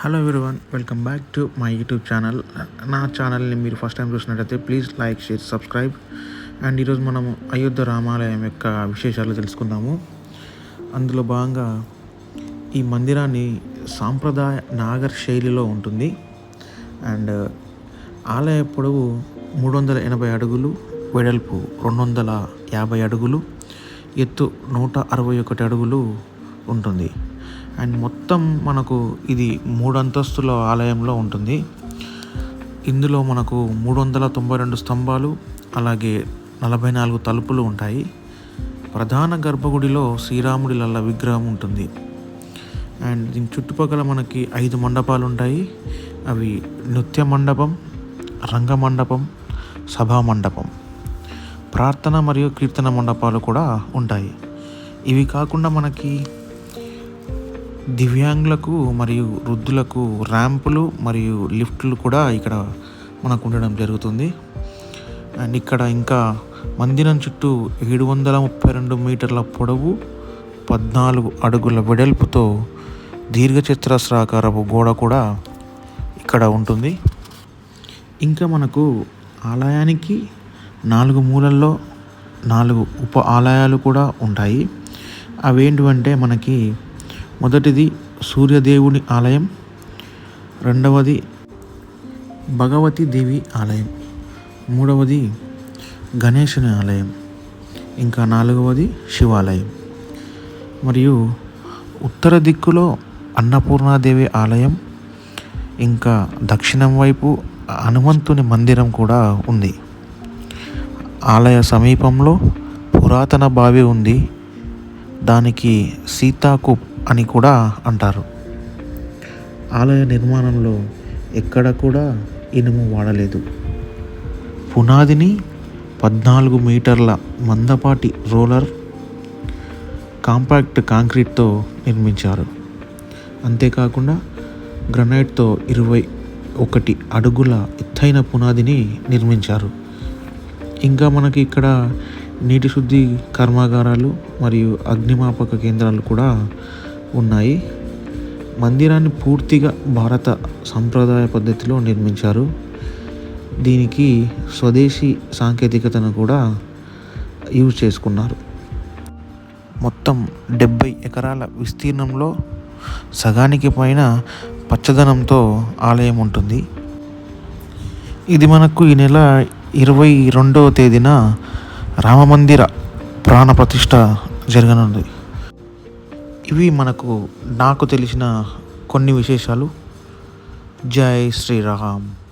Hello everyone welcome back to my YouTube channel నా ఛానల్ని మీరు ఫస్ట్ టైం చూసినట్టయితే please like share subscribe and ఈరోజు మనం అయోధ్య రామాలయం యొక్క విశేషాలు తెలుసుకుందాము. అందులో భాగంగా ఈ మందిరాన్ని సాంప్రదాయ నాగర్ శైలిలో ఉంటుంది. అండ్ ఆలయ పొడవు మూడు వందల ఎనభై అడుగులు వెడల్పు రెండు వందల యాభై అడుగులు ఎత్తు నూట అరవై ఒకటి అడుగులు ఉంటుంది. అండ్ మొత్తం మనకు ఇది మూడు అంతస్తుల ఆలయంలో ఉంటుంది. ఇందులో మనకు మూడు వందల తొంభై రెండు స్తంభాలు అలాగే నలభై నాలుగు తలుపులు ఉంటాయి. ప్రధాన గర్భగుడిలో శ్రీరాముడి లల్ల విగ్రహం ఉంటుంది. అండ్ దీని చుట్టుపక్కల మనకి ఐదు మండపాలు ఉంటాయి అవి నృత్య మండపం రంగ మండపం సభా మండపం. ప్రార్థన మరియు కీర్తన మండపాలు కూడా ఉంటాయి. ఇవి కాకుండా మనకి దివ్యాంగులకు మరియు వృద్ధులకు ర్యాంపులు మరియు లిఫ్ట్లు కూడా ఇక్కడ మనకు ఉండడం జరుగుతుంది. అండ్ ఇక్కడ ఇంకా మందిరం చుట్టూ ఏడు వందల ముప్పై రెండు మీటర్ల పొడవు పద్నాలుగు అడుగుల వెడల్పుతో దీర్ఘచతురస్రాకారపు గోడ కూడా ఇక్కడ ఉంటుంది. ఇంకా మనకు ఆలయానికి నాలుగు మూలల్లో నాలుగు ఉప ఆలయాలు కూడా ఉంటాయి. అవేంటివంటే మనకి మొదటిది సూర్యదేవుని ఆలయం రెండవది భగవతి దేవి ఆలయం మూడవది గణేశుని ఆలయం ఇంకా నాలుగవది శివాలయం. మరియు ఉత్తర దిక్కులో అన్నపూర్ణాదేవి ఆలయం ఇంకా దక్షిణం వైపు హనుమంతుని మందిరం కూడా ఉంది. ఆలయ సమీపంలో పురాతన బావి ఉంది. దానికి సీతాకూప్ అని కూడా అంటారు. ఆలయ నిర్మాణంలో ఎక్కడ కూడా ఇనుము వాడలేదు. పునాదిని పద్నాలుగు మీటర్ల మందపాటి రోలర్ కాంపాక్ట్ కాంక్రీట్తో నిర్మించారు. అంతేకాకుండా గ్రనైట్తో ఇరవై ఒకటి అడుగుల ఎత్తైన పునాదిని నిర్మించారు. ఇంకా మనకి ఇక్కడ నీటి శుద్ధి కర్మాగారాలు మరియు అగ్నిమాపక కేంద్రాలు కూడా ఉన్నాయి. మందిరాన్ని పూర్తిగా భారత సంప్రదాయ పద్ధతిలో నిర్మించారు. దీనికి స్వదేశీ సాంకేతికతను కూడా యూజ్ చేసుకున్నారు. మొత్తం డెబ్బై ఎకరాల విస్తీర్ణంలో సగానికి పైన పచ్చదనంతో ఆలయం ఉంటుంది. ఇది మనకు ఈ నెల ఇరవై రెండవ తేదీన రామమందిర ప్రాణ ప్రతిష్ట జరగనుంది. ఇవి మనకు నాకు తెలిసిన కొన్ని విశేషాలు. జై శ్రీరామ్.